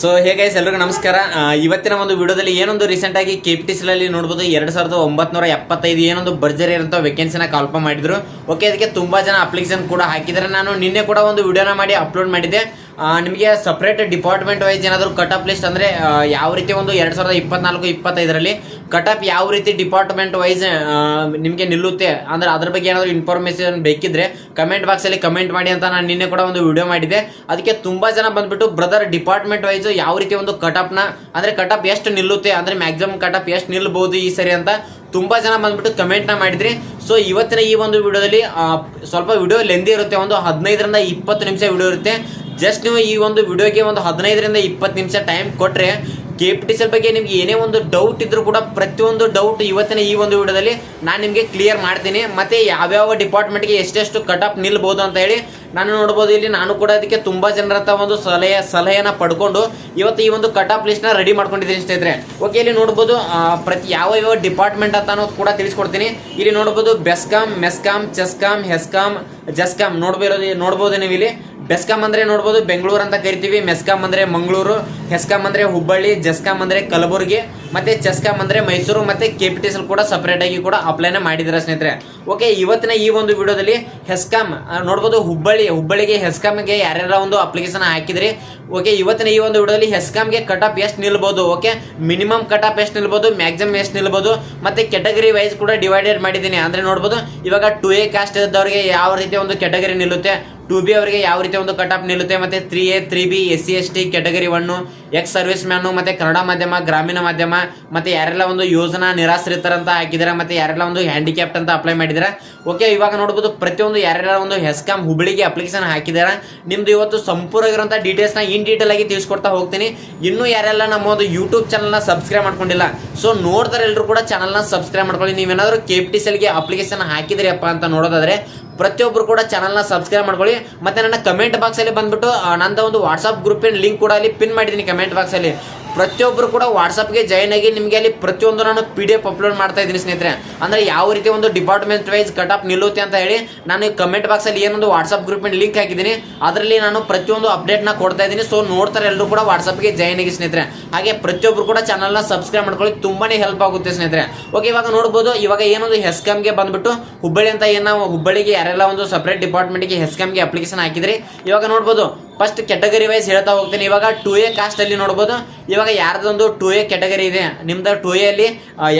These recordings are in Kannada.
ಸೊ ಹೇಗೆ ಎಲ್ಲರಿಗೂ ನಮಸ್ಕಾರ. ಇವತ್ತಿನ ಒಂದು ವಿಡಿಯೋದಲ್ಲಿ ಏನೊಂದು ರೀಸೆಂಟ್ ಆಗಿ ಕೆ ಪಿ ಟಿ ಸಿಲಲ್ಲಿ ನೋಡ್ಬೋದು, ಎರಡ್ ಸಾವಿರದ ಒಂಬತ್ನೂರ ಎಪ್ಪತ್ತೈದು ಏನೊಂದು ಭರ್ಜರಿ ಇರುವಂತಹ ವೇಕೆನ್ಸಿನ ಕಾಲ್ಪ ಮಾಡಿದ್ರು. ಓಕೆ ಅದಕ್ಕೆ ತುಂಬಾ ಜನ ಅಪ್ಲಿಕೇಶನ್ ಕೂಡ ಹಾಕಿದ್ದಾರೆ. ನಾನು ನಿನ್ನೆ ಕೂಡ ಒಂದು ವಿಡಿಯೋನ ಮಾಡಿ ಅಪ್ಲೋಡ್ ಮಾಡಿದ್ದೆ. ನಿಮಗೆ ಸಪ್ರೇಟ್ ಡಿಪಾರ್ಟ್ಮೆಂಟ್ ವೈಸ್ ಏನಾದರೂ ಕಟಪ್ ಲಿಸ್ಟ್ ಅಂದರೆ ಯಾವ ರೀತಿ ಒಂದು ಎರಡು ಸಾವಿರದ ಇಪ್ಪತ್ನಾಲ್ಕು, ಇಪ್ಪತ್ತೈದರಲ್ಲಿ ಕಟಪ್ ಯಾವ ರೀತಿ ಡಿಪಾರ್ಟ್ಮೆಂಟ್ ವೈಸ್ ನಿಮಗೆ ನಿಲ್ಲುತ್ತೆ? ಅಂದರೆ ಅದ್ರ ಬಗ್ಗೆ ಏನಾದರೂ ಇನ್ಫಾರ್ಮೇಷನ್ ಬೇಕಿದ್ರೆ ಕಮೆಂಟ್ ಬಾಕ್ಸಲ್ಲಿ ಕಮೆಂಟ್ ಮಾಡಿ ಅಂತ ನಾನು ನಿನ್ನೆ ಕೂಡ ಒಂದು ವಿಡಿಯೋ ಮಾಡಿದೆ ಅದಕ್ಕೆ ತುಂಬ ಜನ ಬಂದುಬಿಟ್ಟು ಬ್ರದರ್ ಡಿಪಾರ್ಟ್ಮೆಂಟ್ ವೈಸ್ ಯಾವ ರೀತಿ ಒಂದು ಕಟಪ್ನ ಅಂದರೆ ಕಟಪ್ ಎಷ್ಟು ನಿಲ್ಲುತ್ತೆ? ಅಂದರೆ ಮ್ಯಾಕ್ಸಿಮಮ್ ಕಟಪ್ ಎಷ್ಟು ನಿಲ್ಬೋದು ಈ ಸರಿ ಅಂತ ತುಂಬ ಜನ ಬಂದ್ಬಿಟ್ಟು ಕಮೆಂಟ್ನ ಮಾಡಿದ್ರಿ. ಸೊ ಇವತ್ತಿನ ಈ ಒಂದು ವಿಡಿಯೋದಲ್ಲಿ ಸ್ವಲ್ಪ ವಿಡಿಯೋ ಲೆಂದಿ ಇರುತ್ತೆ. ಒಂದು ಹದಿನೈದರಿಂದ ಇಪ್ಪತ್ತು ನಿಮಿಷ ವಿಡಿಯೋ ಇರುತ್ತೆ. ಜಸ್ಟ್ ನೀವು ಈ ಒಂದು ವಿಡಿಯೋಗೆ ಒಂದು ಹದಿನೈದರಿಂದ ಇಪ್ಪತ್ತು ನಿಮಿಷ ಟೈಮ್ ಕೊಟ್ಟರೆ ಕೆ ಪಿ ಟಿ ಸಿ ಬಗ್ಗೆ ನಿಮ್ಗೆ ಏನೇ ಒಂದು ಡೌಟ್ ಇದ್ರೂ ಕೂಡ ಪ್ರತಿಯೊಂದು ಡೌಟ್ ಇವತ್ತಿನ ಈ ಒಂದು ವಿಡಿಯೋದಲ್ಲಿ ನಾನು ನಿಮಗೆ ಕ್ಲಿಯರ್ ಮಾಡ್ತೀನಿ. ಮತ್ತೆ ಯಾವ್ಯಾವ ಡಿಪಾರ್ಟ್ಮೆಂಟ್ಗೆ ಎಷ್ಟೆಷ್ಟು ಕಟ್ ಆಫ್ ನಿಲ್ಬೋದು ಅಂತ ಹೇಳಿ ನಾನು ನೋಡ್ಬೋದು. ಇಲ್ಲಿ ನಾನು ಕೂಡ ಅದಕ್ಕೆ ತುಂಬ ಜನರ ಒಂದು ಸಲಹೆ, ಸಲಹೆಯನ್ನು ಪಡ್ಕೊಂಡು ಇವತ್ತು ಈ ಒಂದು ಕಟ್ ಆಫ್ ಲಿಸ್ಟ್ನ ರೆಡಿ ಮಾಡ್ಕೊಂಡಿದ್ದೀನಿ ಸ್ನೇಹಿತರೆ. ಓಕೆ ಇಲ್ಲಿ ನೋಡ್ಬೋದು ಪ್ರತಿ ಯಾವ ಯಾವ ಡಿಪಾರ್ಟ್ಮೆಂಟ್ ಅಂತ ಕೂಡ ತಿಳಿಸ್ಕೊಡ್ತೀನಿ. ಇಲ್ಲಿ ನೋಡ್ಬೋದು ಬೆಸ್ಕಾಮ್ ಮೆಸ್ಕಾಮ್ ಚೆಸ್ಕಾಮ್ ಹೆಸ್ಕಾಮ್ ಜಸ್ಕಾಮ್ ನೋಡ್ಬೋದು ನೋಡ್ಬೋದು ನೀವು ಇಲ್ಲಿ. ಬೆಸ್ಕಾಮ್ ಅಂದ್ರೆ ನೋಡ್ಬೋದು, ಬೆಂಗಳೂರು ಅಂತ ಕರಿತೀವಿ. ಮೆಸ್ಕಾಮ್ ಅಂದ್ರೆ ಮಂಗಳೂರು ಹೆಸ್ಕಾಮ್ ಅಂದ್ರೆ ಹುಬ್ಬಳ್ಳಿ, ಜಸ್ಕಾಂ ಅಂದ್ರೆ ಕಲಬುರಗಿ, ಮತ್ತೆ ಚೆಸ್ಕಾಮ್ ಅಂದ್ರೆ ಮೈಸೂರು, ಮತ್ತೆ ಕೆಪಿಟಿಸಲ್ ಕೂಡ ಸಪರೇಟ್ ಆಗಿ ಕೂಡ ಅಪ್ಲೈನ ಮಾಡಿದ್ದಾರೆ ಸ್ನೇಹಿತರೆ? ಓಕೆ ಇವತ್ತಿನ ಈ ಒಂದು ವಿಡಿಯೋದಲ್ಲಿ ಹೆಸ್ಕಾಮ್ ನೋಡ್ಬೋದು ಹುಬ್ಬಳ್ಳಿ, ಹುಬ್ಬಳ್ಳಿಗೆ ಹೆಸ್ಕಾಮ್ಗೆ ಯಾರ್ಯಾರ ಒಂದು ಅಪ್ಲಿಕೇಶನ್ ಹಾಕಿದ್ರಿ? ಓಕೆ ಇವತ್ತಿನ ಈ ಒಂದು ವಿಡಿಯೋದಲ್ಲಿ ಹೆಸ್ಕಾಮ್ಗೆ ಕಟ್ ಆಫ್ ಎಷ್ಟು ನಿಲ್ಬೋದು? ಓಕೆ ಮಿನಿಮಮ್ ಕಟ್ ಆಫ್ ಎಷ್ಟು ನಿಲ್ಬೋದು? ಮ್ಯಾಕ್ಸಿಮಮ್ ಎಷ್ಟು ನಿಲ್ಬೋದು? ಮತ್ತೆ ಕೆಟಗರಿ ವೈಸ್ ಕೂಡ ಡಿವೈಡೆಡ್ ಮಾಡಿದ್ದೀನಿ. ಅಂದ್ರೆ ನೋಡ್ಬೋದು, ಇವಾಗ ಟು ಎ ಕಾಸ್ಟ್ ಇದ್ದವ್ರಿಗೆ ಯಾವ ರೀತಿ ಒಂದು ಕೆಟಗರಿ ನಿಲ್ಲುತ್ತೆ? ಟು ಬಿ ಅವರಿಗೆ ಯಾವ ರೀತಿ ಒಂದು ಕಟ್ ಆಫ್ ನಿಲ್ಲುತ್ತೆ ಮತ್ತೆ three A, three B, S C, S T category one ex service man, ಮತ್ತೆ ಕನ್ನಡ ಮಾಧ್ಯಮ, ಗ್ರಾಮೀಣ ಮಾಧ್ಯಮ, ಮತ್ತೆ ಯಾರೆಲ್ಲ ಒಂದು ಯೋಜನಾ ನಿರಾಶ್ರಿತರಂತ ಹಾಕಿದ್ದಾರೆ, ಮತ್ತೆ ಯಾರೆಲ್ಲ ಒಂದು ಹ್ಯಾಂಡಿಕ್ಯಾಪ್ಟ್ ಅಂತ ಅಪ್ಲೈ ಮಾಡಿದ್ದಾರೆ. ಓಕೆ ಇವಾಗ ನೋಡ್ಬೋದು ಪ್ರತಿಯೊಂದು ಯಾರೆಲ್ಲ ಒಂದು ಹೆಸ್ಕಾಮ್ ಹುಬ್ಳಿಗೆ ಅಪ್ಲಿಕೇಶನ್ ಹಾಕಿದ್ದಾರೆ. ನಿಮ್ದು ಇವತ್ತು ಸಂಪೂರ್ಣವಾಗಿರುವಂಥ ಡೀಟೇಲ್ಸ್ನ ಇನ್ ಡೀಟೇಲ್ ಆಗಿ ತಿಳಿಸ್ಕೊಡ್ತಾ ಹೋಗ್ತೀನಿ. ಇನ್ನೂ ಯಾರೆಲ್ಲ ನಮ್ಮ ಒಂದು ಯೂಟ್ಯೂಬ್ನ ಸಬ್ಸ್ಕ್ರೈಬ್ ಮಾಡ್ಕೊಂಡಿಲ್ಲ ಸೊ ನೋಡ್ತಾರೆ ಎಲ್ಲರೂ ಕೂಡ ಚಾನಲ್ನ ಸಬ್ಸ್ಕ್ರೈಬ್ ಮಾಡ್ಕೊಳ್ಳಿ. ನೀವೇನಾದರೂ ಕೆ ಪಿ ಟಿ ಸಿಲ್ಗೆ ಅಪ್ಲಿಕೇಶನ್ ಹಾಕಿದ್ರಿ ಅಪ್ಪ ಅಂತ ನೋಡೋದಾದ್ರೆ ಪ್ರತಿಯೊಬ್ಬರು ಕೂಡ ಚಾನಲ್ನ ಸಬ್ಸ್ಕ್ರೈಬ್ ಮಾಡ್ಕೊಳ್ಳಿ. ಮತ್ತೆ ನನ್ನ ಕಮೆಂಟ್ ಬಾಕ್ಸಲ್ಲಿ ಬಂದ್ಬಿಟ್ಟು ನಂದು ಒಂದು ವಾಟ್ಸಪ್ ಗ್ರೂಪಿನ ಲಿಂಕ್ ಕೂಡ ಅಲ್ಲಿ ಪಿನ್ ಮಾಡಿದ್ದೀನಿ ಕಮೆಂಟ್ ಬಾಕ್ಸಲ್ಲಿ ಪ್ರತಿಯೊಬ್ಬರು ಕೂಡ ವಾಟ್ಸಪ್ಗೆ ಜಾಯ್ನ್ ಆಗಿ ನಿಮಗೆ ಅಲ್ಲಿ ಪ್ರತಿಯೊಂದು ನಾನು ಪಿ ಡಿ ಎಫ್ ಅಪ್ಲೋಡ್ ಮಾಡ್ತಾ ಇದ್ದೀನಿ ಸ್ನೇಹಿತರೆ. ಅಂದರೆ ಯಾವ ರೀತಿ ಒಂದು ಡಿಪಾರ್ಟ್ಮೆಂಟ್ ವೈಸ್ ಕಟ್ ನಿಲ್ಲುತ್ತೆ ಅಂತ ಹೇಳಿ ನಾನು ಕಮೆಂಟ್ ಬಾಕ್ಸಲ್ಲಿ ಏನೊಂದು ವಾಟ್ಸಪ್ ಗ್ರೂಪಿನ ಲಿಂಕ್ ಹಾಕಿದ್ದೀನಿ. ಅದರಲ್ಲಿ ನಾನು ಪ್ರತಿಯೊಂದು ಅಪ್ಡೇಟ್ನ ಕೊಡ್ತಾ ಇದ್ದೀನಿ. ಸೊ ನೋಡ್ತಾರೆ ಎಲ್ಲರೂ ಕೂಡ ವಾಟ್ಸಪ್ಗೆ ಜಾಯ್ನ್ ಆಗಿ ಸ್ನೇಹಿತರೆ. ಹಾಗೆ ಪ್ರತಿಯೊಬ್ಬರು ಕೂಡ ಚಾನಲ್ನ ಸಬ್ಸ್ಕ್ರೈಬ್ ಮಾಡ್ಕೊಳ್ಳಿ ತುಂಬಾ ಹೆಲ್ಪ್ ಆಗುತ್ತೆ ಸ್ನೇಹಿತರೆ. ಓಕೆ ಇವಾಗ ನೋಡ್ಬೋದು, ಇವಾಗ ಏನೊಂದು ಹೆಸ್ಕಮ್ಗೆ ಬಂದ್ಬಿಟ್ಟು ಹುಬ್ಬಳ್ಳಿ ಅಂತ ಏನು ಹುಬ್ಬಳ್ಳಿಗೆ ಯಾರೆಲ್ಲ ಒಂದು ಸಪ್ರೇಟ್ ಡಿಪಾರ್ಟ್ಮೆಂಟ್ಗೆ ಹೆಸ್ಕಮ್ಗೆ ಅಪ್ಲಿಕೇಶನ್ ಹಾಕಿದ್ರಿ. ಇವಾಗ ನೋಡ್ಬೋದು ಫಸ್ಟ್ ಕೆಟಗರಿ ವೈಸ್ ಹೇಳ್ತಾ ಹೋಗ್ತೀನಿ. ಇವಾಗ ಟು ಎ ಕಾಸ್ಟ್ ಅಲ್ಲಿ ನೋಡ್ಬೋದು. ಇವಾಗ ಯಾರ್ದೊಂದು ಟು ಎ ಕೆಟಗರಿ ಇದೆ. ನಿಮ್ದು ಟು ಅಲ್ಲಿ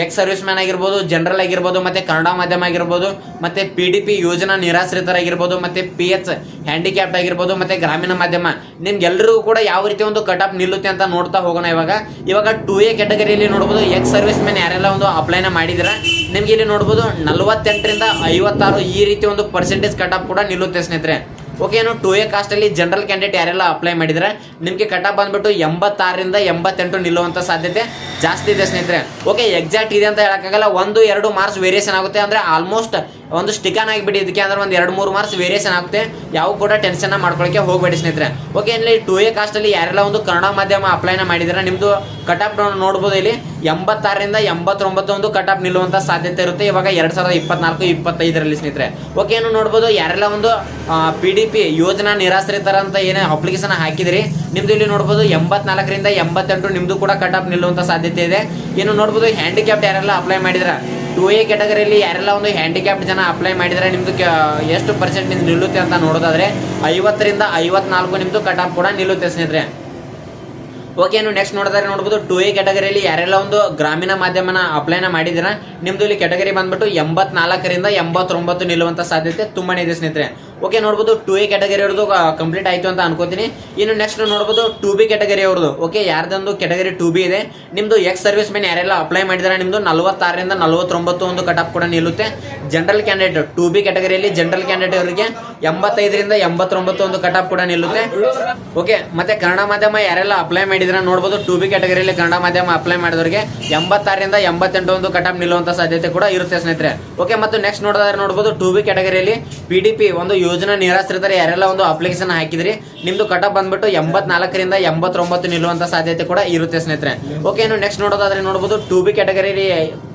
ಎಕ್ಸ್ ಸರ್ವಿಸ್ ಮ್ಯಾನ್ ಆಗಿರ್ಬೋದು ಜನರಲ್ ಆಗಿರ್ಬೋದು, ಮತ್ತೆ ಕನ್ನಡ ಮಾಧ್ಯಮ ಆಗಿರ್ಬೋದು, ಮತ್ತೆ ಪಿ ಡಿ ಪಿ ಯೋಜನಾ ನಿರಾಶ್ರಿತರಾಗಿರ್ಬೋದು, ಮತ್ತೆ ಪಿ ಎಚ್ ಹ್ಯಾಂಡಿಕ್ಯಾಪ್ಟ್ ಆಗಿರ್ಬೋದು, ಮತ್ತೆ ಗ್ರಾಮೀಣ ಮಾಧ್ಯಮ. ನಿಮ್ಗೆಲ್ಲರಿಗೂ ಕೂಡ ಯಾವ ರೀತಿ ಒಂದು ಕಟ್ ಆಫ್ ನಿಲ್ಲುತ್ತೆ ಅಂತ ನೋಡ್ತಾ ಹೋಗೋಣ ಇವಾಗ. ಇವಾಗ ಟು ಎ ಕೆಟಗರಿಯಲ್ಲಿ ನೋಡ್ಬೋದು ಎಕ್ಸ್ ಸರ್ವಿಸ್ ಮ್ಯಾನ್ ಯಾರೆಲ್ಲ ಒಂದು ಅಪ್ಲೈನ ಮಾಡಿದಿರ, ನಿಮ್ಗೆ ಇಲ್ಲಿ ನೋಡ್ಬೋದು ನಲ್ವತ್ತೆಂಟರಿಂದ ಐವತ್ತಾರು ಈ ರೀತಿ ಒಂದು ಪರ್ಸೆಂಟೇಜ್ ಕಟ್ ಆಫ್ ಕೂಡ ನಿಲ್ಲುತ್ತೆ ಸ್ನೇಹಿತರೆ. ಓಕೆ ಏನು ಟು ಎ ಕಾಸ್ಟಲ್ಲಿ ಜನರಲ್ ಕ್ಯಾಂಡಿಡೇಟ್ ಯಾರೆಲ್ಲ ಅಪ್ಲೈ ಮಾಡಿದರೆ, ನಿಮಗೆ ಕಟಾಪ್ ಬಂದ್ಬಿಟ್ಟು ಎಂಬತ್ತಾರರಿಂದ ಎಂಬತ್ತೆಂಟು ನಿಲ್ಲುವಂಥ ಸಾಧ್ಯತೆ ಜಾಸ್ತಿ ಇದೆ ಸ್ನೇಹಿತರೆ. ಓಕೆ ಎಕ್ಸಾಕ್ಟ್ ಇದೆ ಅಂತ ಹೇಳೋಕ್ಕಾಗಲ್ಲ. ಒಂದು, ಎರಡು ಮಾರ್ಕ್ಸ್ ವೇರಿಯೇಷನ್ ಆಗುತ್ತೆ ಅಂದರೆ ಆಲ್ಮೋಸ್ಟ್ ಒಂದು ಸ್ಟಿಕನ್ ಆಗಿಬಿಡಿ, ಇದಕ್ಕೆ ಅಂದ್ರೆ ಒಂದು ಎರಡು ಮೂರು ಮಾರ್ಕ್ಸ್ ವೇರಿಯೇಷನ್ ಆಗುತ್ತೆ. ಯಾವ ಕೂಡ ಟೆನ್ಷನ್ ಮಾಡ್ಕೊಳ್ಳೋಕೆ ಹೋಗಬೇಡಿ ಸ್ನೇಹಿತರೆ. ಓಕೆ ಇಲ್ಲಿ ಟು ಎ ಕಾಸ್ಟಲ್ಲಿ ಯಾರೆಲ್ಲ ಒಂದು ಕನ್ನಡ ಮಾಧ್ಯಮ ಅಪ್ಲೈನ ಮಾಡಿದರೆ ನಿಮ್ಮದು ಕಟಾಪ್ ನೋಡ್ಬೋದು ಇಲ್ಲಿ. ಎಂಬತ್ತಾರರಿಂದ ಎಂಬತ್ತೊಂಬತ್ತು ಒಂದು ಕಟ್ ಆಫ್ ನಿಲ್ಲುವಂಥ ಸಾಧ್ಯತೆ ಇರುತ್ತೆ. ಇವಾಗ ಎರಡು ಸಾವಿರದ ಇಪ್ಪತ್ನಾಲ್ಕು, ಇಪ್ಪತ್ತೈದರಲ್ಲಿ ಸ್ನೇಹಿತರೆ. ಓಕೆ ಏನು ನೋಡ್ಬೋದು ಯಾರೆಲ್ಲ ಒಂದು ಪಿ ಡಿ ಪಿ ಯೋಜನಾ ನಿರಾಶ್ರಿತರ ಅಂತ ಏನೇ ಅಪ್ಲಿಕೇಶನ್ ಹಾಕಿದ್ರಿ, ನಿಮ್ದು ಇಲ್ಲಿ ನೋಡ್ಬೋದು ಎಂಬತ್ನಾಲ್ಕರಿಂದ ಎಂಬತ್ತೆಂಟು ನಿಮ್ದು ಕೂಡ ಕಟ್ ಆಫ್ ನಿಲ್ಲುವಂಥ ಸಾಧ್ಯತೆ ಇದೆ. ಏನು ನೋಡ್ಬೋದು ಹ್ಯಾಂಡಿಕ್ಯಾಪ್ಟ್ ಯಾರೆಲ್ಲ ಅಪ್ಲೈ ಮಾಡಿದ್ರ ಟು ಎ ಕ್ಯಾಟಗರಿಯಲ್ಲಿ ಯಾರೆಲ್ಲ ಒಂದು ಹ್ಯಾಂಡಿಕ್ಯಾಪ್ಡ್ ಜನ ಅಪ್ಲೈ ಮಾಡಿದರೆ ನಿಮ್ದು ಕ- ಎಷ್ಟು ಪರ್ಸೆಂಟ್ ನಿಲ್ಲುತ್ತೆ ಅಂತ ನೋಡೋದಾದ್ರೆ ಐವತ್ತರಿಂದ ಐವತ್ನಾಲ್ಕು ನಿಮ್ದು ಆಫ್ ಕೂಡ ನಿಲ್ಲುತ್ತೆ ಸ್ನೇಹಿತರೆ. ಓಕೆ ನೀವು ನೆಕ್ಸ್ಟ್ ನೋಡಿದ್ರೆ ನೋಡ್ಬೋದು ಟು ಎ ಕ್ಯಾಟಗರಿಯಲ್ಲಿ ಯಾರೆಲ್ಲ ಒಂದು ಗ್ರಾಮೀಣ ಮಾಧ್ಯಮನ ಅಪ್ಲೈನ ಮಾಡಿದಿರ ನಿಮ್ಮದು ಇಲ್ಲಿ ಕ್ಯಾಟಗರಿ ಬಂದ್ಬಿಟ್ಟು ಎಂಬತ್ನಾಲ್ಕರಿಂದ ಎಂಬತ್ತೊಂಬತ್ತು ನಿಲ್ಲುವಂಥ ಸಾಧ್ಯತೆ ತುಂಬಾ ಇದೆ ಸ್ನೇಹಿತರೆ. ಓಕೆ ನೋಡ್ಬೋದು ಟು ಎ ಕ್ಯಾಟಗರಿ ಅವ್ರದ್ದು ಕಂಪ್ಲೀಟ್ ಆಯಿತು ಅಂತ ಅನ್ಕೋತೀನಿ. ಇನ್ನು ನೆಕ್ಸ್ಟ್ ನೋಡ್ಬೋದು ಟು ಬಿ ಕ್ಯಾಟಗರಿ ಅವ್ರದ್ದು. ಓಕೆ ಯಾರ್ದೊಂದು ಕ್ಯಾಟಗರಿ ಟು ಬಿ ಇದೆ, ನಿಮ್ದು ಎಕ್ಸ್ ಸರ್ವಿಸ್ ಮ್ಯಾನ್ ಯಾರೆಲ್ಲ ಅಪ್ಲೈ ಮಾಡಿದಾರೆ, ನಿಮ್ದು ನಲವತ್ತಾರರಿಂದ ನಲವತ್ತೊಂಬತ್ತು ಒಂದು ಕಟಾಪ್ ಕೂಡ ನಿಲ್ಲುತ್ತೆ. ಜನರಲ್ ಕ್ಯಾಂಡಿಡೇಟ್ ಟು ಬಿ ಕ್ಯಾಟಗರಿಯಲ್ಲಿ ಜನರಲ್ ಕ್ಯಾಂಡಿಡೇಟ್ ಅವರಿಗೆ ಎಂಬತ್ತೈದರಿಂದ ಎಂಬತ್ತೊಂಬತ್ತು ಒಂದು ಕಟಾಪ್ ಕೂಡ ನಿಲ್ಲುತ್ತೆ. ಓಕೆ ಮತ್ತೆ ಕನ್ನಡ ಮಾಧ್ಯಮ ಯಾರೆಲ್ಲ ಅಪ್ಲೈ ಮಾಡಿದ್ರೆ, ನೋಡ್ಬೋದು ಟು ಬಿ ಕ್ಯಾಟಗರಿಯಲ್ಲಿ ಕನ್ನಡ ಮಾಧ್ಯಮ ಅಪ್ಲೈ ಮಾಡಿದವರಿಗೆ ಎಂಬತ್ತಾರರಿಂದ ಎಂಬತ್ತೆಂಟು ಒಂದು ಕಟಪ್ ನಿಲ್ಲುವಂತ ಸಾಧ್ಯತೆ ಕೂಡ ಇರುತ್ತೆ ಸ್ನೇಹಿತರೆ. ಓಕೆ ಮತ್ತು ನೆಕ್ಸ್ಟ್ ನೋಡೋದಾದ್ರೆ ನೋಡ್ಬೋದು ಟು ಬಿ ಕ್ಯಾಟಗರಿಯಲ್ಲಿ ಪಿ ಡಿ ಪಿ ಒಂದು ಯೋಜನಾ ನಿರಾಶ್ರಿತರ ಯಾರೆಲ್ಲ ಒಂದು ಅಪ್ಲಿಕೇಶನ್ ಹಾಕಿದ್ರಿ ನಿಮ್ದು ಕಟಪ್ ಬಂದ್ಬಿಟ್ಟು ಎಂಬತ್ನಾಲ್ಕರಿಂದ ಎಂಬತ್ತೊಂಬತ್ತು ನಿಲ್ಲುವಂತ ಸಾಧ್ಯತೆ ಕೂಡ ಇರುತ್ತೆ ಸ್ನೇಹಿತರೆ. ಓಕೆ ಇನ್ನು ನೆಕ್ಸ್ಟ್ ನೋಡೋದಾದ್ರೆ ನೋಡಬಹುದು ಟು ಬಿ ಕ್ಯಾಟಗರಿ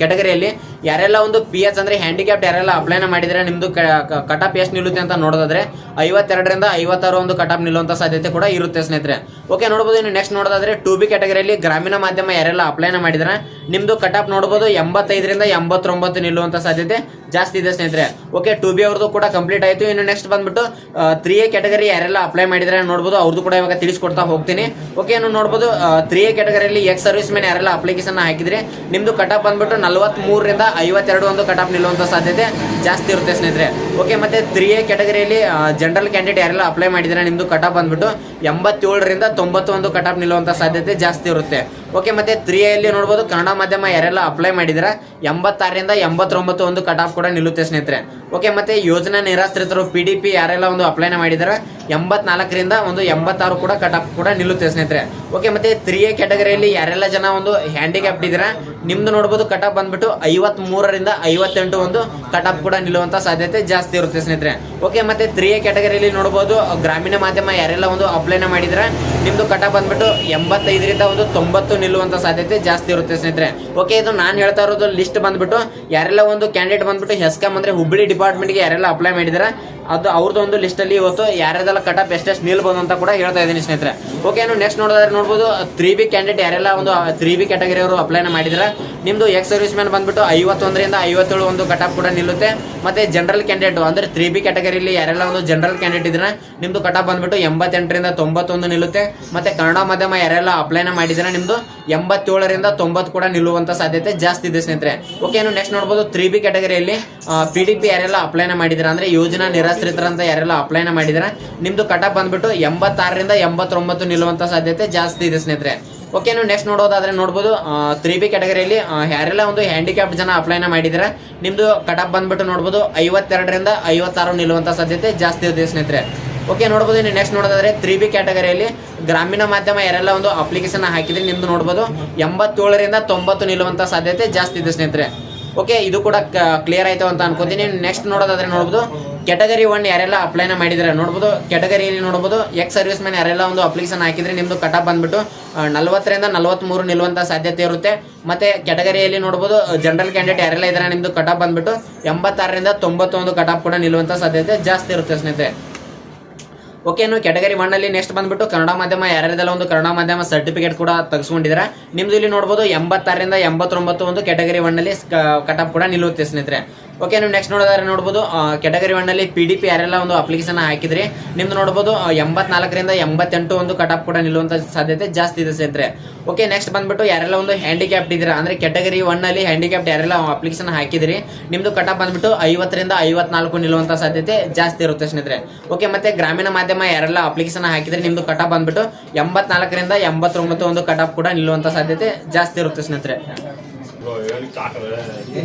ಕ್ಯಾಟಗರಿಯಲ್ಲಿ ಯಾರೆಲ್ಲ ಒಂದು ಪಿ ಎಚ್ ಅಂದ್ರೆ ಹ್ಯಾಂಡಿಕ್ಯಾಪ್ ಯಾರೆಲ್ಲ ಅಪ್ಲೈನ ಮಾಡಿದ್ರೆ ನಿಮ್ದು ಕಟಪ್ ಎಷ್ಟು ನಿಲ್ಲುತ್ತೆ ಅಂತ ನೋಡೋದಾದ್ರೆ ಐವತ್ತೆರಡರಿಂದ ಐವತ್ತಾರು ಒಂದು ಕಟಪ್ ನಿಲ್ಲುವಂತ ಸಾಧ್ಯತೆ ಕೂಡ ಇರುತ್ತೆ ಸ್ನೇಹಿತರೆ. ಓಕೆ ನೋಡಬಹುದು ಇನ್ನು ನೆಕ್ಸ್ಟ್ ನೋಡೋದಾದ್ರೆ ಟು ಬಿ ಕ್ಯಾಟಗರಿಯಲ್ಲಿ ಗ್ರಾಮೀಣ ಮಾಧ್ಯಮ ಯಾರೆಲ್ಲ ಅಪ್ಲೈನ ಮಾಡಿದ್ರೆ ನಿಮ್ದು ಕಟಪ್ ನೋಡಬಹುದು ಎಂಬತ್ತೈದರಿಂದ ಎಂಬತ್ತೊಂಬತ್ತು ನಿಲ್ಲುವಂತ ಸಾಧ್ಯತೆ ಜಾಸ್ತಿ ಇದೆ ಸ್ನೇಹಿತರೆ. ಓಕೆ ಟು ಬಿ ಅವ್ರದ್ದು ಕೂಡ ಕಂಪ್ಲೀಟ್ ಆಯಿತು. ಇನ್ನು ನೆಕ್ಸ್ಟ್ ಬಂದ್ಬಿಟ್ಟು ತ್ರೀ ಎ ಕ್ಯಾಟಗರಿ ಯಾರೆಲ್ಲ ಅಪ್ಲೈ ಮಾಡಿದ್ರೆ ನೋಡ್ಬೋದು ಅವ್ರದ್ದು ಕೂಡ ಇವಾಗ ತಿಳಿಸ್ಕೊಡ್ತಾ ಹೋಗ್ತೀನಿ. ಓಕೆ ನೋಡ್ಬೋದು ತ್ರೀ ಕ್ಯಾಟಗರಿಯಲ್ಲಿ ಎಕ್ಸ್ ಸರ್ವಿಸ್ ಮ್ಯಾನ್ ಯಾರೆಲ್ಲ ಅಪ್ಲಿಕೇಶನ್ ಹಾಕಿದ್ರೆ, ನಿಮ್ದು ಕಟಾಪ್ ಬಂದ್ಬಿಟ್ಟು ನಲವತ್ಮೂರರಿಂದ ಐವತ್ತೆರಡು ಒಂದು ಕಟಾಪ್ ನಿಲ್ಲುವಂಥ ಸಾಧ್ಯತೆ ಜಾಸ್ತಿ ಇರುತ್ತೆ ಸ್ನೇಹಿತರೆ. ಓಕೆ ಮತ್ತೆ ತ್ರೀ ಎ ಕ್ಯಾಟಗರಿಯಲ್ಲಿ ಜನರಲ್ ಕ್ಯಾಂಡಿಡೇಟ್ ಯಾರೆಲ್ಲ ಅಪ್ಲೈ ಮಾಡಿದ್ರೆ ನಿಮ್ದು ಕಟಾಪ್ ಬಂದ್ಬಿಟ್ಟು ಎಂಬತ್ತೇಳರಿಂದ ತೊಂಬತ್ತೊಂದು ಕಟಾಪ್ ನಿಲ್ಲುವಂಥ ಸಾಧ್ಯತೆ ಜಾಸ್ತಿ ಇರುತ್ತೆ. ಓಕೆ ಮತ್ತೆ ತ್ರೀ ಎಲ್ಲಿ ನೋಡ್ಬೋದು, ಕನ್ನಡ ಮಾಧ್ಯಮ ಯಾರೆಲ್ಲ ಅಪ್ಲೈ ಮಾಡಿದ್ರೆ ಎಂಬತ್ತಾರರಿಂದ ಎಂಬತ್ತೊಂಬತ್ತು ಒಂದು ಕಟಾಪ್ ಕೂಡ ನಿಲ್ಲುತ್ತೆ ಸ್ನೇಹಿತರೆ. ಓಕೆ ಮತ್ತೆ ಯೋಜನಾ ನಿರಾಶ್ರಿತರು ಪಿ ಡಿ ಪಿ ಯಾರೆಲ್ಲ ಒಂದು ಅಪ್ಲೈನ ಮಾಡಿದ್ದಾರೆ ಎಂಬತ್ನಾಲ್ಕರಿಂದ ಒಂದು ಎಂಬತ್ತಾರು ಕೂಡ ಕಟ್ ಕೂಡ ನಿಲ್ಲುತ್ತೆ ಸ್ನೇಹಿತರೆ. ಓಕೆ ಮತ್ತೆ ತ್ರೀ ಎ ಕ್ಯಾಟಗರಿಯಲ್ಲಿ ಯಾರೆಲ್ಲ ಜನ ಒಂದು ಹ್ಯಾಂಡಿಕ್ಯಾಪ್ಟ್ ಇದ್ದೀರಾ? ನಿಮ್ದು ನೋಡ್ಬೋದು ಕಟಾಪ್ ಬಂದ್ಬಿಟ್ಟು ಐವತ್ ಮೂರರಿಂದ ಐವತ್ತೆಂಟು ಒಂದು ಕಟಾಪ್ ಕೂಡ ನಿಲ್ಲುವಂತ ಸಾಧ್ಯತೆ ಜಾಸ್ತಿ ಇರುತ್ತೆ ಸ್ನೇಹಿತರೆ. ಓಕೆ ಮತ್ತೆ ತ್ರೀ ಎ ಕ್ಯಾಟಗರಿಯಲ್ಲಿ ನೋಡ್ಬೋದು, ಗ್ರಾಮೀಣ ಮಾಧ್ಯಮ ಯಾರೆಲ್ಲ ಒಂದು ಅಪ್ಲೈನ ಮಾಡಿದ್ರೆ, ನಿಮ್ದು ಕಟಾಪ್ ಬಂದ್ಬಿಟ್ಟು ಎಂಬತ್ತೈದರಿಂದ ಒಂದು ತೊಂಬತ್ತು ನಿಲ್ಲುವಂತ ಸಾಧ್ಯತೆ ಜಾಸ್ತಿ ಇರುತ್ತೆ ಸ್ನೇಹಿತರೆ. ಓಕೆ ಇದು ನಾನು ಹೇಳ್ತಾ ಇರೋದು ಲಿಸ್ಟ್ ಬಂದ್ಬಿಟ್ಟು, ಯಾರೆಲ್ಲ ಒಂದು ಕ್ಯಾಂಡಿಡೇಟ್ ಬಂದ್ಬಿಟ್ಟು ಹೆಸ್ಕಾಮ್ ಅಂದ್ರೆ ಹುಬ್ಬಳ್ಳಿ ಡಿಪಾರ್ಟ್ಮೆಂಟ್ಗೆ ಯಾರೆಲ್ಲ ಅಪ್ಲೈ ಮಾಡಿದ್ರೆ, ಅದು ಅವ್ರದ್ದು ಒಂದು ಲಿಸ್ಟಲ್ಲಿ ಇವತ್ತು ಯಾರ್ಯಾರೆಲ್ಲ ಕಟಪ್ ಎಷ್ಟೆಷ್ಟು ನಿಲ್ಬೋದು ಅಂತ ಕೂಡ ಹೇಳ್ತಾ ಇದ್ದೀನಿ ಸ್ನೇಹಿತರೆ. ಓಕೆ ನೆಕ್ಸ್ಟ್ ನೋಡೋದಾದ್ರೆ ನೋಡ್ಬೋದು ತ್ರೀ ಬಿ ಕ್ಯಾಂಡಿಡೇಟ್ ಯಾರೆಲ್ಲ ಒಂದು ತ್ರೀ ಬಿ ಕ್ಯಾಟಗರಿ ಅವರು ಅಪ್ಲೈನ ಮಾಡಿದ್ರೆ ನಿಮ್ದು ಎಕ್ಸ್ ಸರ್ವಿಸ್ ಮ್ಯಾನ್ ಬಂದ್ಬಿಟ್ಟು ಐವತ್ತೊಂದರಿಂದ ಐವತ್ತೇಳು ಒಂದು ಕಟಾಪ್ ಕೂಡ ನಿಲ್ಲುತ್ತೆ. ಮತ್ತೆ ಜನರಲ್ ಕ್ಯಾಂಡಿಡೇಟ್ ಅಂದ್ರೆ ತ್ರೀ ಬಿ ಕ್ಯಾಟಗರಿಲಿ ಯಾರೆಲ್ಲ ಒಂದು ಜನರಲ್ ಕ್ಯಾಂಡಿಡೇಟ್ ಇದ್ರೆ ನಿಮ್ಮದು ಕಟಾಪ್ ಬಂದ್ಬಿಟ್ಟು ಎಂಬತ್ತೆಂಟರಿಂದ ತೊಂಬತ್ತೊಂದು ನಿಲ್ಲುತ್ತೆ. ಮತ್ತೆ ಕನ್ನಡ ಮಾಧ್ಯಮ ಯಾರೆಲ್ಲ ಅಪ್ಲೈನ ಮಾಡಿದ್ರೆ ನಿಮ್ಮದು ಎಂಬತ್ತೇಳರಿಂದ ತೊಂಬತ್ತು ಕೂಡ ನಿಲ್ಲುವಂತ ಸಾಧ್ಯತೆ ಜಾಸ್ತಿ ಇದೆ ಸ್ನೇಹಿತರೆ. ಓಕೆ ಏನು ನೆಕ್ಸ್ಟ್ ನೋಡ್ಬೋದು ತ್ರೀ ಬಿ ಕ್ಯಾಟಗರಿಯಲ್ಲಿ ಪಿ ಡಿ ಪಿ ಯಾರೆಲ್ಲ ಅಪ್ಲೈನ ಮಾಡಿದ್ರೆ ಅಂದ್ರೆ ಯೋಜನಾ ನಿರಾಶ್ರಿತರಂತ ಯಾರೆಲ್ಲ ಅಪ್ಲೈನ ಮಾಡಿದ್ರೆ ನಿಮ್ಮದು ಕಟಾಪ್ ಬಂದ್ಬಿಟ್ಟು ಎಂಬತ್ತಾರರಿಂದ ಎಂಬತ್ತೊಂಬತ್ತು ನಿಲ್ಲುವಂತ ಸಾಧ್ಯತೆ ಜಾಸ್ತಿ ಇದೆ ಸ್ನೇಹಿತರೆ. ಓಕೆ ನೀವು ನೆಕ್ಸ್ಟ್ ನೋಡೋದಾದ್ರೆ ನೋಡ್ಬೋದು ತ್ರೀ ಬಿ ಕ್ಯಾಟಗರಿಯಲ್ಲಿ ಯಾರೆಲ್ಲ ಒಂದು ಹ್ಯಾಂಡಿಕ್ಯಾಪ್ ಜನ ಅಪ್ಲೈನ ಮಾಡಿದ್ರೆ, ನಿಮ್ದು ಕಟಪ್ ಬಂದ್ಬಿಟ್ಟು ನೋಡ್ಬೋದು, ಐವತ್ತೆರಡರಿಂದ ಐವತ್ತಾರು ನಿಲ್ಲುವಂತ ಸಾಧ್ಯತೆ ಜಾಸ್ತಿ ಇದೆ ಸ್ನೇಹಿತರೆ. ಓಕೆ ನೋಡ್ಬೋದು, ಇನ್ನು ನೆಕ್ಸ್ಟ್ ನೋಡೋದಾದ್ರೆ ತ್ರೀ ಬಿ ಕ್ಯಾಟಗರಿಯಲ್ಲಿ ಗ್ರಾಮೀಣ ಮಾಧ್ಯಮ ಯಾರೆಲ್ಲ ಒಂದು ಅಪ್ಲಿಕೇಶನ್ ಹಾಕಿದ್ರೆ ನಿಮ್ದು ನೋಡ್ಬೋದು, ಎಂಬತ್ತೇಳರಿಂದ ತೊಂಬತ್ತು ನಿಲ್ಲುವಂತ ಸಾಧ್ಯತೆ ಜಾಸ್ತಿ ಇದೆ ಸ್ನೇಹಿತರೆ. ಓಕೆ ಇದು ಕೂಡ ಕ್ಲಿಯರ್ ಆಯ್ತು ಅಂತ ಅನ್ಕೋತೀನಿ. ನೆಕ್ಸ್ಟ್ ನೋಡೋದಾದ್ರೆ ನೋಡ್ಬೋದು ಕೆಟಗರಿ ಒನ್ ಯಾರೆಲ್ಲ ಅಪ್ಲೈನ ಮಾಡಿದ್ರೆ ನೋಡ್ಬೋದು. ಕೆಟಗರಿಯಲ್ಲಿ ನೋಡ್ಬೋದು. ಎಕ್ಸ್ ಸರ್ವಿಸ್ ಮ್ಯಾನ್ ಯಾರೆಲ್ಲ ಒಂದು ಅಪ್ಲಿಕೇಶನ್ ಹಾಕಿದ್ರೆ ನಿಮ್ದು ಕಟಾಪ್ ಬಂದ್ಬಿಟ್ಟು ನಲವತ್ತರಿಂದ ನಲವತ್ತ್ಮೂರು ನಿಲ್ಲುವಂಥ ಸಾಧ್ಯತೆ ಇರುತ್ತೆ. ಮತ್ತೆ ಕ್ಯಾಟಗರಿಯಲ್ಲಿ ನೋಡ್ಬೋದು ಜನರಲ್ ಕ್ಯಾಂಡಿಡೇಟ್ ಯಾರೆಲ್ಲ ಇದ್ದಾರೆ ನಿಮ್ದು ಕಟಾಪ್ ಬಂದ್ಬಿಟ್ಟು, ಎಂಬತ್ತಾರರಿಂದ ತೊಂಬತ್ತೊಂದು ಕಟಾಪ್ ಕೂಡ ನಿಲ್ಲುವಂಥ ಸಾಧ್ಯತೆ ಜಾಸ್ತಿ ಇರುತ್ತೆ ಸ್ನೇಹಿತರೆ. ಓಕೆ ಇನ್ನು ಕ್ಯಾಟಗರಿ ಒನ್ ಅಲ್ಲಿ ನೆಕ್ಸ್ಟ್ ಬಂದ್ಬಿಟ್ಟು ಕನ್ನಡ ಮಾಧ್ಯಮ ಯಾರ್ಯಾರದೆಲ್ಲ ಒಂದು ಕನ್ನಡ ಮಾಧ್ಯಮ ಸರ್ಟಿಫಿಕೇಟ್ ಕೂಡ ತೆಗೆಸ್ಕೊಂಡಿದ್ದಾರೆ ನಿಮ್ದು ಇಲ್ಲಿ ನೋಡ್ಬೋದು ಎಂಬತ್ತಾರರಿಂದ ಎಂಬತ್ತೊಂಬತ್ತು ಒಂದು ಕ್ಯಾಟಗರಿ ಒನ್ ಅಲ್ಲಿ ಕಟಾಪ್ ಕೂಡ ನಿಲ್ಲುತ್ತೆ ಸ್ನೇಹಿತರೆ. ಓಕೆ ನೀವು ನೆಕ್ಸ್ಟ್ ನೋಡೋದಾದ್ರೆ ನೋಡ್ಬೋದು ಕೆಟಗರಿ ಒನ್ ಅಲ್ಲಿ ಪಿ ಡಿ ಪಿ ಯಾರೆಲ್ಲ ಒಂದು ಅಪ್ಲಿಕೇಶನ್ ಹಾಕಿದ್ರಿ, ನಿಮ್ದು ನೋಡ್ಬೋದು ಎಂಬತ್ನಾಲ್ಕರಿಂದ ಎಂಬತ್ತೆಂಟು ಒಂದು ಕಟಾಪ್ ಕೂಡ ನಿಲ್ಲುವಂತ ಸಾಧ್ಯತೆ ಜಾಸ್ತಿ ಇದೆ ಸ್ನೇಹಿತರೆ. ಓಕೆ ನೆಕ್ಸ್ಟ್ ಬಂದ್ಬಿಟ್ಟು ಯಾರೆಲ್ಲ ಒಂದು ಹ್ಯಾಂಡಿಕ್ಯಾಪ್ಟ್ ಇದ್ದೀರಾ? ಅಂದ್ರೆ ಕೆಟಗರಿ ಒನ್ ಅಲ್ಲಿ ಹ್ಯಾಂಡಿಕ್ಯಾಪ್ಟ್ ಯಾರೆಲ್ಲ ಅಪ್ಲಿಕೇಶನ್ ಹಾಕಿದ್ರಿ, ನಿಮ್ದು ಆಫ್ ಬಂದ್ಬಿಟ್ಟು ಐವತ್ತರಿಂದ ಐವತ್ನಾಲ್ಕು ನಿಲ್ಲುವಂತ ಸಾಧ್ಯತೆ ಜಾಸ್ತಿ ಇರುತ್ತೆ ಸ್ನೇಹಿತರೆ. ಓಕೆ ಮತ್ತೆ ಗ್ರಾಮೀಣ ಮಾಧ್ಯಮ ಯಾರೆಲ್ಲ ಅಪ್ಲಿಕೇಶನ್ ಹಾಕಿದ್ರೆ, ನಿಮ್ದು ಆಫ್ ಬಂದ್ಬಿಟ್ಟು ಎಂಬತ್ನಾಲ್ಕರಿಂದ ಎಂಬತ್ತೊಂಬತ್ತು ಒಂದು ಕಟಾಪ್ ಕೂಡ ನಿಲ್ಲುವಂತ ಸಾಧ್ಯತೆ ಜಾಸ್ತಿ ಇರುತ್ತೆ ಸ್ನೇಹಿತರೆ.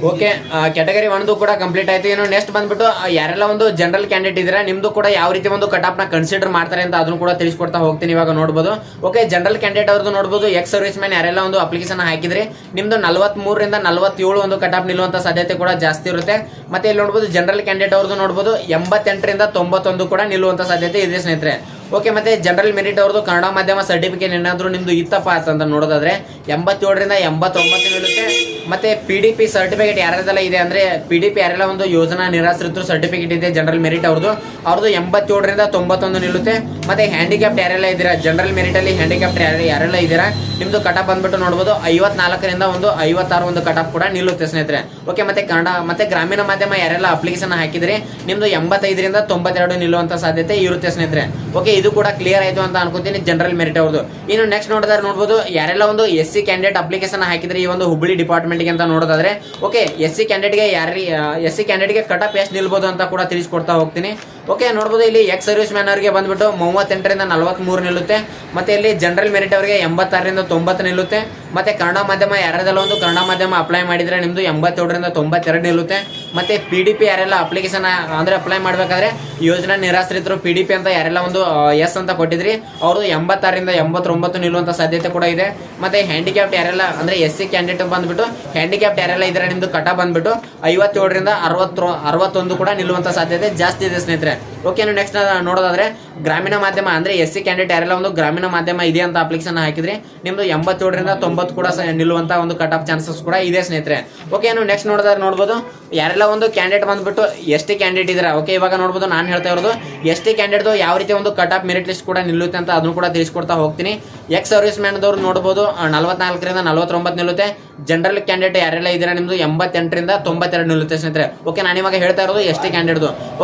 ಓಕೆ ಕ್ಯಾಟಗರಿ ಒಂದು ಕೂಡ ಕಂಪ್ಲೀಟ್ ಆಯ್ತು. ಇನ್ನು ನೆಕ್ಸ್ಟ್ ಬಂದ್ಬಿಟ್ಟು ಯಾರೆಲ್ಲ ಒಂದು ಜನರಲ್ ಕ್ಯಾಂಡಿಡೇಟ್ ಇದ್ರೆ ನಿಮ್ದು ಕೂಡ ಯಾವ ರೀತಿ ಒಂದು ಕಟಾಪ್ನ ನ ಕನ್ಸಿಡರ್ ಮಾಡ್ತಾರೆ ಅಂತ ಅದನ್ನು ಕೂಡ ತಿಳಿಸ್ಕೊಡ್ತಾ ಹೋಗ್ತೀನಿ ಇವಾಗ ನೋಡ್ಬೋದು. ಓಕೆ ಜನರಲ್ ಕ್ಯಾಂಡಿಡೇಟ್ ಅವ್ರದ್ದು ನೋಡ್ಬೋದು. ಎಕ್ಸ್ ಸರ್ವಿಸ್ ಮ್ಯಾನ್ ಯಾರೆಲ್ಲ ಒಂದು ಅಪ್ಲಿಕೇಶನ್ ಹಾಕಿದ್ರೆ, ನಿಮ್ದು ನಲವತ್ತ್ ಮೂರರಿಂದ ನಲವತ್ತೇಳು ಒಂದು ಕಟಾಪ್ ನಿಲ್ಲುವಂತ ಸಾಧ್ಯತೆ ಕೂಡ ಜಾಸ್ತಿ ಇರುತ್ತೆ. ಮತ್ತೆ ಇಲ್ಲಿ ನೋಡ್ಬೋದು ಜನರಲ್ ಕ್ಯಾಂಡಿಡೇಟ್ ಅವ್ರದ್ದು ನೋಡ್ಬೋದು ಎಂಬತ್ತೆಂಟರಿಂದ ತೊಂಬತ್ತೊಂದು ಕೂಡ ನಿಲ್ಲುವಂತ ಸಾಧ್ಯತೆ ಇದೆ ಸ್ನೇಹಿತರೆ. ಓಕೆ, ಮತ್ತೆ ಜನರಲ್ ಮೆರಿಟ್ ಅವ್ರದ್ದು ಕನ್ನಡ ಮಾಧ್ಯಮ ಸರ್ಟಿಫಿಕೇಟ್ ಏನಾದ್ರು ನಿಮ್ದು ಇತ್ತಪ್ಪ ಅಂತ ನೋಡೋದಾದ್ರೆ ಎಂಬತ್ತೇಳರಿಂದ ಎಂಬತ್ತೊಂಬತ್ತು ನಿಲ್ಲುತ್ತೆ ಮತ್ತೆ ಪಿ ಡಿ ಪಿ ಸರ್ಟಿಫಿಕೇಟ್ ಯಾರ್ಯಾರೆಲ್ಲ ಇದೆ ಅಂದ್ರೆ ಪಿ ಡಿ ಪಿ ಯಾರೆಲ್ಲ ಒಂದು ಯೋಜನಾ ನಿರಾಶ್ರಿತರು ಸರ್ಟಿಫಿಕೇಟ್ ಇದೆ ಜನರಲ್ ಮೆರಿಟ್ ಅವ್ರದ್ದು ಅವ್ರದ್ದು ಎಂಬತ್ತೇಳರಿಂದ ತೊಂಬತ್ತೊಂದು ನಿಲ್ಲುತ್ತೆ ಮತ್ತೆ ಹ್ಯಾಂಡಿಕ್ಯಾಪ್ಟ್ ಯಾರೆಲ್ಲ ಇದ್ದೀರಾ? ಜನರಲ್ ಮೆರಿಟ್ ಅಲ್ಲಿ ಹ್ಯಾಂಡಿಕ್ಯಾಪ್ಟ್ ಯಾರು ಯಾರೆಲ್ಲ ಇದ್ದೀರಾ? ನಿಮ್ದು ಕಟಾಪ್ ಬಂದ್ಬಿಟ್ಟು ನೋಡ್ಬೋದು, ಐವತ್ನಾಲ್ಕರಿಂದ ಒಂದು ಐವತ್ತಾರು ಒಂದು ಕಟಾಪ್ ಕೂಡ ನಿಲ್ಲುತ್ತೆ ಸ್ನೇಹಿತರೆ. ಓಕೆ, ಮತ್ತೆ ಕನ್ನಡ, ಮತ್ತೆ ಗ್ರಾಮೀಣ ಮಾಧ್ಯಮ ಯಾರೆಲ್ಲ ಅಪ್ಲಿಕೇಶನ್ ಹಾಕಿದ್ರೆ, ನಿಮ್ದು ಎಂಬತ್ತೈದರಿಂದ ತೊಂಬತ್ತೆರಡು ನಿಲ್ಲುವಂತ ಸಾಧ್ಯತೆ ಇರುತ್ತೆ ಸ್ನೇಹಿತರೆ. ಓಕೆ ಇದು ಕೂಡ ಕ್ಲಿಯರ್ ಆಯಿತು ಅಂತ ಅನ್ಕೋತೀನಿ ಜನರಲ್ ಮೆರಿಟ್ ಅವ್ರದ್ದು ಇನ್ನು ನೆಕ್ಸ್ಟ್ ನೋಡಿದ್ರೆ ನೋಡ್ಬೋದು, ಯಾರೆಲ್ಲ ಒಂದು ಎಸ್ ಸಿ ಕ್ಯಾಂಡಿಡೇಟ್ ಅಪ್ಲಿಕೇಶನ್ ಹಾಕಿದ್ರೆ ಈ ಒಂದು ಹುಬ್ಬಳ್ಳಿ ಡಿಪಾರ್ಟ್ಮೆಂಟ್ಗೆ ಅಂತ ನೋಡೋದಾದ್ರೆ ಓಕೆ ಎಸ್ ಸಿ ಕ್ಯಾಂಡಿಡೇಟ್ಗೆ ಯಾರಿ ಎಸ್ ಸಿ ಕ್ಯಾಂಡಿಡೇಟ್ಗೆ ಆಫ್ ಎಷ್ಟು ನಿಲ್ಬೋದು ಅಂತ ಕೂಡ ತಿಳಿಸ್ಕೊಡ್ತಾ ಹೋಗ್ತೀನಿ. ಓಕೆ, ನೋಡ್ಬೋದು ಇಲ್ಲಿ ಎಕ್ಸ್ ಸರ್ವಿಸ್ ಮ್ಯಾನ್ ಅವರಿಗೆ ಬಂದ್ಬಿಟ್ಟು ಮೂವತ್ತೆಂಟರಿಂದ ನಲವತ್ಮೂರು ನಿಲ್ಲುತ್ತೆ. ಮತ್ತೆ ಇಲ್ಲಿ ಜನರಲ್ ಮೆರಿಟ್ ಅವರಿಗೆ ಎಂಬತ್ತಾರರಿಂದ ತೊಂಬತ್ತು ನಿಲ್ಲುತ್ತೆ. ಮತ್ತೆ ಕನ್ನಡ ಮಾಧ್ಯಮ ಯಾರದೆಲ್ಲ ಒಂದು ಕನ್ನಡ ಮಾಧ್ಯಮ ಅಪ್ಲೈ ಮಾಡಿದರೆ ನಿಮ್ಮದು ಎಂಬತ್ತೇಳರಿಂದ ತೊಂಬತ್ತೆರಡು ನಿಲ್ಲುತ್ತೆ. ಮತ್ತೆ ಪಿ ಡಿ ಪಿ ಯಾರೆಲ್ಲ ಅಪ್ಲಿಕೇಶನ್ ಅಂದರೆ ಅಪ್ಲೈ ಮಾಡಬೇಕಾದ್ರೆ ಯೋಜನಾ ನಿರಾಶ್ರಿತರು ಪಿ ಡಿ ಪಿ ಅಂತ ಯಾರೆಲ್ಲ ಒಂದು ಎಸ್ ಅಂತ ಕೊಟ್ಟಿದ್ರಿ ಅವರು ಎಂಬತ್ತಾರರಿಂದ ಎಂಬತ್ತೊಂಬತ್ತು ನಿಲ್ಲುವಂಥ ಸಾಧ್ಯತೆ ಕೂಡ ಇದೆ. ಮತ್ತೆ ಹ್ಯಾಂಡಿಕ್ಯಾಪ್ಟ್ ಯಾರೆಲ್ಲ, ಅಂದರೆ ಎಸ್ ಸಿ ಕ್ಯಾಂಡಿಡೇಟ್ ಬಂದ್ಬಿಟ್ಟು ಹ್ಯಾಂಡಿಕ್ಯಾಪ್ಟ್ ಯಾರೆಲ್ಲ ಇದ್ರೆ ನಿಮ್ಮದು ಕಟ ಬಂದ್ಬಿಟ್ಟು ಐವತ್ತೇಳರಿಂದ ಅರವತ್ತು, ಅರವತ್ತೊಂದು ಕೂಡ ನಿಲ್ಲುವಂಥ ಸಾಧ್ಯತೆ ಜಾಸ್ತಿ ಇದೆ ಸ್ನೇಹಿತರೆ. ಓಕೆ ನೆಕ್ಸ್ಟ್ ನೋಡೋದಾದ್ರೆ ಗ್ರಾಮೀಣ ಮಾಧ್ಯಮ ಅಂದ್ರೆ ಎಸ್ ಸಿ ಕ್ಯಾಂಡಿಡೇಟ್ ಯಾರೆಲ್ಲ ಒಂದು ಗ್ರಾಮೀಣ ಮಾಧ್ಯಮ ಇದೆ ಅಂತ ಅಪ್ಲಿಕೇಶನ್ ಹಾಕಿದ್ರೆ ನಿಮ್ದು ಎಂಬತ್ತೇಳರಿಂದ ತೊಂಬತ್ತು ಕೂಡ ನಿಲ್ಲುವಂತ ಒಂದು ಕಟ್ ಆಫ್ ಚಾನ್ಸಸ್ ಕೂಡ ಇದೆ ಸ್ನೇಹಿತರೆ. ಓಕೆ ನೀವು ನೆಕ್ಸ್ಟ್ ನೋಡೋದಾದ್ರೆ ನೋಡ್ಬೋದು, ಯಾರೆಲ್ಲ ಒಂದು ಕ್ಯಾಂಡಿಡೇಟ್ ಬಂದ್ಬಿಟ್ಟು ಎಸ್ ಟಿ ಕ್ಯಾಂಡಿಡೇಟ್ ಇದ್ದಾರೆ? ಓಕೆ ಇವಾಗ ನೋಡ್ಬೋದು ನಾನು ಹೇಳ್ತಾ ಇರೋದು ಎಸ್ ಟಿ ಕ್ಯಾಂಡಿಡೇಟ್ ಯಾವ ರೀತಿ ಒಂದು ಕಟ್ ಆಫ್ ಮೆರಿಟ್ ಲಿಸ್ಟ್ ಕೂಡ ನಿಲ್ಲುತ್ತೆ ಅಂತ ಅದನ್ನು ಕೂಡ ತಿಳಿಸ್ಕೊಡ್ತಾ ಹೋಗ್ತೀನಿ. ಎಕ್ಸ್ ಸರ್ವಿಸ್ ಮ್ಯಾನ್ದವ್ರು ನೋಡ್ಬೋದು ನಲ್ವತ್ನಾಲ್ಕರಿಂದ ನಲ್ವತ್ತೊಂಬತ್ತು ನಿಲ್ಲುತ್ತೆ. ಜನರಲ್ ಕ್ಯಾಂಡಿಡೇಟ್ ಯಾರೆಲ್ಲ ಇದ್ದೀರಾ? ನಿಮ್ದು ಎಂಬತ್ತೆಂಟರಿಂದ ತೊಂಬತ್ತೆರಡು ನಿಲ್ಲುತ್ತೆ ಸ್ನೇಹಿತರೆ. ಓಕೆ ನಾನು ಇವಾಗ ಹೇಳ್ತಾ ಇರೋದು S T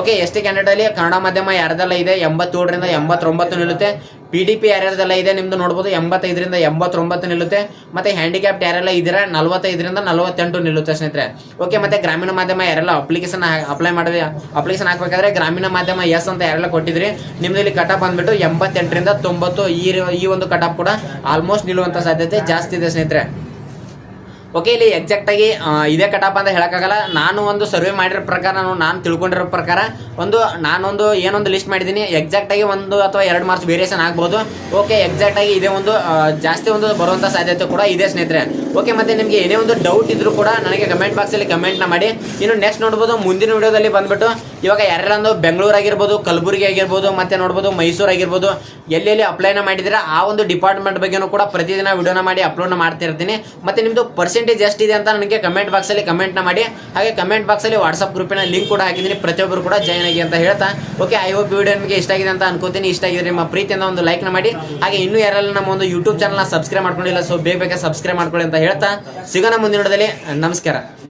okay S T candidate ಅಲ್ಲಿ ಕನ್ನಡ ಮಾಧ್ಯಮ ಯಾರ್ದೆಲ್ಲ ಇದೆ? ಎಂಬತ್ತೇಳರಿಂದ ಎಂಬತ್ತೊಂಬತ್ತು ನಿಲ್ಲುತ್ತೆ ಪಿ ಡಿ ಪಿ ಯಾರ್ಯಾರ್ದೆಲ್ಲ ಇದೆ ನಿಮ್ದು ನೋಡ್ಬೋದು, ಎಂಬತ್ತೈದರಿಂದ ಎಂಬತ್ತೊಂಬತ್ತು ನಿಲ್ಲುತ್ತೆ ಮತ್ತೆ ಹ್ಯಾಂಡಿಕ್ಯಾಪ್ಟ್ ಯಾರೆಲ್ಲ ಇದ್ದೀರಾ? ನಲ್ವತ್ತೈದರಿಂದ ನಲವತ್ತೆಂಟು ನಿಲ್ಲುತ್ತೆ ಸ್ನೇಹಿತರೆ. ಓಕೆ ಮತ್ತೆ ಗ್ರಾಮೀಣ ಮಾಧ್ಯಮ ಯಾರೆಲ್ಲ ಅಪ್ಲಿಕೇಶನ್ ಅಪ್ಲೈ ಮಾಡಿ ಅಪ್ಲಿಕೇಶನ್ ಹಾಕಬೇಕಾದ್ರೆ ಗ್ರಾಮೀಣ ಮಾಧ್ಯಮ ಎಸ್ ಅಂತ ಯಾರೆಲ್ಲ ಕೊಟ್ಟಿದ್ರಿ? ನಿಮ್ದು ಇಲ್ಲಿ ಕಟಪ್ ಬಂದ್ಬಿಟ್ಟು ಎಂಬತ್ತೆಂಟರಿಂದ ತೊಂಬತ್ತು ಈ ಈ ಒಂದು ಕಟಪ್ ಕೂಡ ಆಲ್ಮೋಸ್ಟ್ ನಿಲ್ಲುವಂಥ ಸಾಧ್ಯತೆ ಜಾಸ್ತಿ ಇದೆ ಸ್ನೇಹಿತರೆ. ಓಕೆ ಇಲ್ಲಿ ಎಕ್ಸಾಕ್ಟ್ ಆಗಿ ಆ, ಇದೇ ಕಟಾಪ್ ಅಂತ ಹೇಳಕ್ಕಾಗಲ್ಲ. ನಾನು ಒಂದು ಸರ್ವೆ ಮಾಡಿರೋ ಪ್ರಕಾರ ನಾನು ನಾನು ತಿಳ್ಕೊಂಡಿರೋ ಪ್ರಕಾರ ಒಂದು ನಾನೊಂದು ಏನೊಂದು ಲಿಸ್ಟ್ ಮಾಡಿದ್ದೀನಿ ಎಕ್ಸಾಕ್ಟ್ ಆಗಿ ಒಂದು ಅಥವಾ ಎರಡು ಮಾರ್ಕ್ಸ್ ವೇರಿಯೇಷನ್ ಆಗ್ಬೋದು. ಓಕೆ ಎಕ್ಸಾಕ್ಟ್ ಆಗಿ ಇದೇ ಒಂದು ಜಾಸ್ತಿ ಒಂದು ಬರುವಂಥ ಸಾಧ್ಯತೆ ಕೂಡ ಇದೆ ಸ್ನೇಹಿತರೆ. ಓಕೆ ಮತ್ತೆ ನಿಮಗೆ ಏನೇ ಒಂದು ಡೌಟ್ ಇದ್ರೂ ಕೂಡ ನನಗೆ ಕಮೆಂಟ್ ಬಾಕ್ಸಲ್ಲಿ ಕಮೆಂಟ್ನ ಮಾಡಿ. ಇನ್ನು ನೆಕ್ಸ್ಟ್ ನೋಡ್ಬೋದು ಮುಂದಿನ ವಿಡಿಯೋದಲ್ಲಿ ಬಂದ್ಬಿಟ್ಟು ಇವಾಗ ಯಾರೆಲ್ಲ ಒಂದು ಬೆಂಗಳೂರು ಆಗಿರ್ಬೋದು, ಕಲಬುರಗಿ ಆಗಿರ್ಬೋದು, ಮತ್ತೆ ನೋಡ್ಬೋದು ಮೈಸೂರು ಆಗಿರ್ಬೋದು ಎಲ್ಲೆಲ್ಲಿ ಅಪ್ಲೈನ ಮಾಡಿದ್ರೆ ಆ ಒಂದು ಡಿಪಾರ್ಟ್ಮೆಂಟ್ ಬಗ್ಗೆನೂ ಕೂಡ ಪ್ರತಿದಿನ ವಿಡಿಯೋನ ಮಾಡಿ ಅಪ್ಲೋಡ್ ಮಾಡ್ತಿರ್ತೀನಿ ಮತ್ತೆ ನಿಮ್ಮದು ಪರ್ಸೆಂಟೇಜ್ ಎಷ್ಟಿದೆ ಅಂತ ನನಗೆ ಕಮೆಂಟ್ ಬಾಕ್ಸಲ್ಲಿ ಕಮೆಂಟ್ನ ಮಾಡಿ. ಹಾಗೆ ಕಮೆಂಟ್ ಬಾಕ್ಸಲ್ಲಿ ವಾಟ್ಸಪ್ ಗ್ರೂಪಿನ ಲಿಂಕ್ ಕೂಡ ಹಾಕಿದ್ದೀನಿ ಪ್ರತಿಯೊಬ್ಬರು ಕೂಡ ಜಾಯ್ನ್ ಆಗಿ ಅಂತ ಹೇಳ್ತಾ. ಓಕೆ ಐ ಹೋಪ್ ವಿಡಿಯೋ ನಿಮಗೆ ಇಷ್ಟ ಆಗಿದೆ ಅಂತ ಅನ್ಕೋತೀನಿ. ಇಷ್ಟ ಆಗಿದ್ರೆ ನಿಮ್ಮ ಪ್ರೀತಿಯಿಂದ ಒಂದು ಲೈಕ್ನ ಮಾಡಿ. ಹಾಗೆ ಇನ್ನೂ ಯಾರೆಲ್ಲ ನಮ್ಮ ಒಂದು ಯೂಟ್ಯೂಬ್ ಚಾನಲ್ನ ಸಬ್ಸ್ಕ್ರೈಬ್ ಮಾಡ್ಕೊಂಡಿಲ್ಲ ಸೊ ಬೇಗ ಬೇಗ ಸಬ್ಸ್ಕ್ರೈಬ್ ಮಾಡ್ಕೊಳ್ಳಿ ಅಂತ ಹೇಳ್ತಾ. ಸಿಗೋಣ ಮುಂದಿನ ನಮಸ್ಕಾರ.